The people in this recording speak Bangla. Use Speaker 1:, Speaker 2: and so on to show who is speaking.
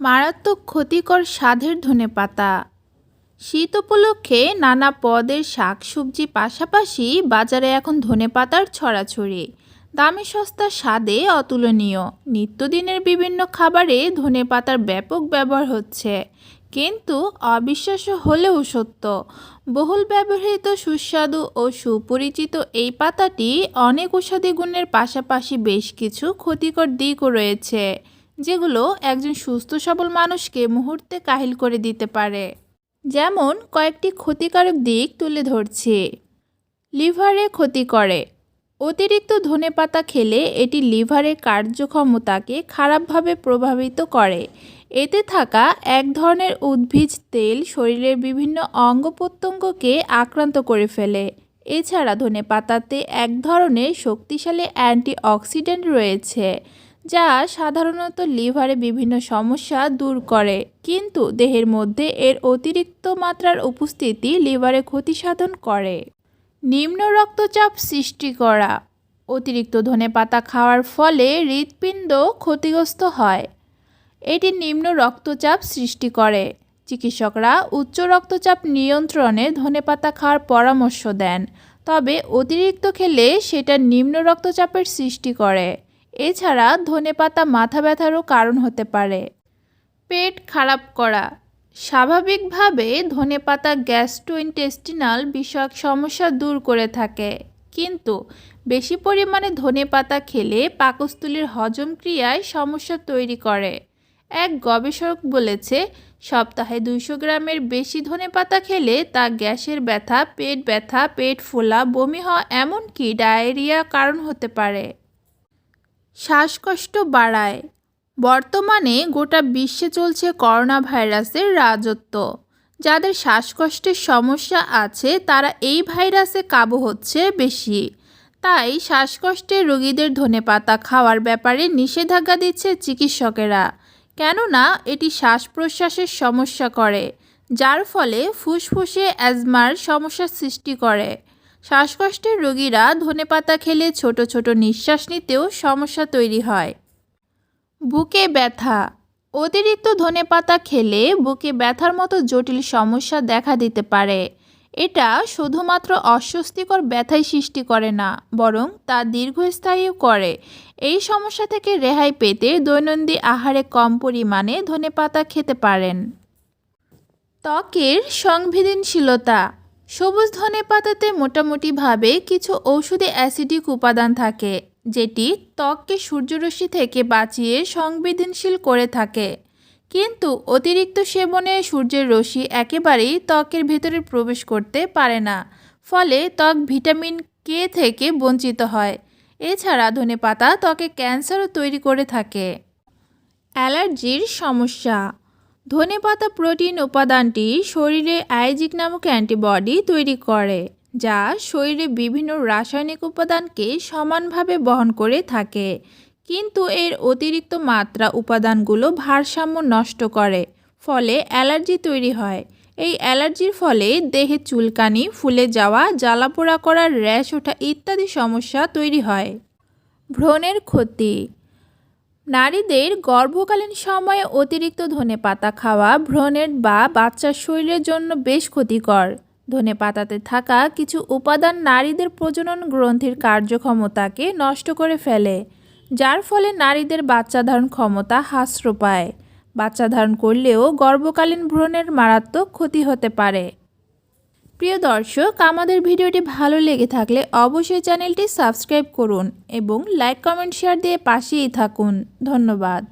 Speaker 1: মারাত্মক ক্ষতিকর স্বাদের ধনেপাতা শীত উপলক্ষে নানা পদের শাকসবজি পাশাপাশি বাজারে এখন ধনেপাতার ছড়াছড়ি। দামে সস্তা স্বাদে অতুলনীয়। নিত্যদিনের বিভিন্ন খাবারে ধনেপাতার ব্যাপক ব্যবহার হচ্ছে। কিন্তু অবিশ্বাস্য হলেও সত্য, বহুল ব্যবহৃত সুস্বাদু ও সুপরিচিত এই পাতাটি অনেক ঔষধি গুণের পাশাপাশি বেশ কিছু ক্ষতিকর দিকও রয়েছে। যেগুলো একজন সুস্থ সবল মানুষকে মুহূর্তে কাহিল করে দিতে পারে। যেমন কয়েকটি ক্ষতিকারক দিক তুলে ধরছি। লিভারে ক্ষতি করে। অতিরিক্ত ধনেপাতা খেলে এটি লিভারের কার্যক্ষমতাকে খারাপভাবে প্রভাবিত করে। এতে থাকা এক ধরনের উদ্ভিজ তেল শরীরের বিভিন্ন অঙ্গ প্রত্যঙ্গকে আক্রান্ত করে ফেলে। এছাড়া ধনেপাতাতে এক ধরনের শক্তিশালী অ্যান্টিঅক্সিডেন্ট রয়েছে। যা সাধারণত লিভারে বিভিন্ন সমস্যা দূর করে। কিন্তু দেহের মধ্যে এর অতিরিক্ত মাত্রার উপস্থিতি লিভারে ক্ষতি সাধন করে। নিম্ন রক্তচাপ সৃষ্টি করা। অতিরিক্ত ধনেপাতা খাওয়ার ফলে হৃৎপিণ্ড ক্ষতিগ্রস্ত হয়। এটি নিম্ন রক্তচাপ সৃষ্টি করে। চিকিৎসকরা উচ্চ রক্তচাপ নিয়ন্ত্রণে ধনেপাতা খাওয়ার পরামর্শ দেন। তবে অতিরিক্ত খেলে সেটা নিম্ন রক্তচাপের সৃষ্টি করে। এছাড়া ধনেপাতা মাথা ব্যথারও কারণ হতে পারে। পেট খারাপ করা। স্বাভাবিকভাবে ধনেপাতা গ্যাস্ট্রোইন্টেস্টিনাল বিষয়ক সমস্যা দূর করে থাকে। কিন্তু বেশি পরিমাণে ধনেপাতা খেলে পাকস্থলীর হজম ক্রিয়ায় সমস্যা তৈরি করে। এক গবেষক বলেছে, সপ্তাহে দুইশো গ্রামের বেশি ধনেপাতা খেলে তা গ্যাসের ব্যথা, পেট ব্যথা, পেট ফোলা, বমি হওয়া, এমনকি ডায়রিয়া কারণ হতে পারে। শ্বাসকষ্ট বাড়ায়। বর্তমানে গোটা বিশ্বে চলছে করোনা ভাইরাসের রাজত্ব। যাদের শ্বাসকষ্টের সমস্যা আছে, তারা এই ভাইরাসে কাবু হচ্ছে বেশি। তাই শ্বাসকষ্টের রোগীদের ধনেপাতা খাওয়ার ব্যাপারে নিষেধাজ্ঞা দিচ্ছে চিকিৎসকেরা। কেননা, এটি শ্বাস প্রশ্বাসের সমস্যা করে, যার ফলে ফুসফুসে অ্যাজমার সমস্যার সৃষ্টি করে। শ্বাসকষ্টের রোগীরা ধনেপাতা খেলে ছোট ছোট নিঃশ্বাস নিতেও সমস্যা তৈরি হয়। বুকে ব্যথা। অতিরিক্ত ধনেপাতা খেলে বুকে ব্যথার মতো জটিল সমস্যা দেখা দিতে পারে। এটা শুধুমাত্র অস্বস্তিকর ব্যথাই সৃষ্টি করে না, বরং তা দীর্ঘস্থায়ীও করে। এই সমস্যা থেকে রেহাই পেতে দৈনন্দিন আহারে কম পরিমাণে ধনেপাতা খেতে পারেন। ত্বকের সংবেদনশীলতা। সবুজ ধনে পাতাতে মোটামুটিভাবে কিছু ঔষধি অ্যাসিডিক উপাদান থাকে, যেটি ত্বককে সূর্যরশ্মি থেকে বাঁচিয়ে সংবেদনশীল করে থাকে। কিন্তু অতিরিক্ত সেবনে সূর্যের রশ্মি একেবারেই ত্বকের ভেতরে প্রবেশ করতে পারে না, ফলে ত্বক ভিটামিন কে থেকে বঞ্চিত হয়। এছাড়া ধনে পাতা ত্বকে ক্যান্সারও তৈরি করে থাকে। অ্যালার্জির সমস্যা ধনেপাতা প্রোটিন উপাদানটি শরীরে আয়োজিক নামক অ্যান্টিবডি তৈরি করে, যা শরীরে বিভিন্ন রাসায়নিক উপাদানকে সমানভাবে বহন করে থাকে, কিন্তু এর অতিরিক্ত মাত্রা উপাদানগুলো ভারসাম্য নষ্ট করে, ফলে অ্যালার্জি তৈরি হয়। এই অ্যালার্জির ফলে দেহে চুলকানি, ফুলে যাওয়া, জ্বালাপোড়া করার র্যাশ ওঠা ইত্যাদি সমস্যা তৈরি হয়। ভ্রণের ক্ষতি নারীদের গর্ভকালীন সময়ে অতিরিক্ত ধনে পাতা খাওয়া ভ্রণের বা বাচ্চার শরীরের জন্য বেশ ক্ষতিকর। ধনে পাতাতে থাকা কিছু উপাদান নারীদের প্রজনন গ্রন্থির কার্যক্ষমতাকে নষ্ট করে ফেলে, যার ফলে নারীদের বাচ্চা ধারণ ক্ষমতা হ্রাস পায়। বাচ্চা ধারণ করলেও গর্ভকালীন ভ্রণের মারাত্মক ক্ষতি হতে পারে। প্রিয় দর্শক, আমাদের ভিডিওটি ভালো লেগে থাকলে অবশ্যই চ্যানেলটি সাবস্ক্রাইব করুন এবং লাইক, কমেন্ট, শেয়ার দিয়ে পাশেই থাকুন। ধন্যবাদ।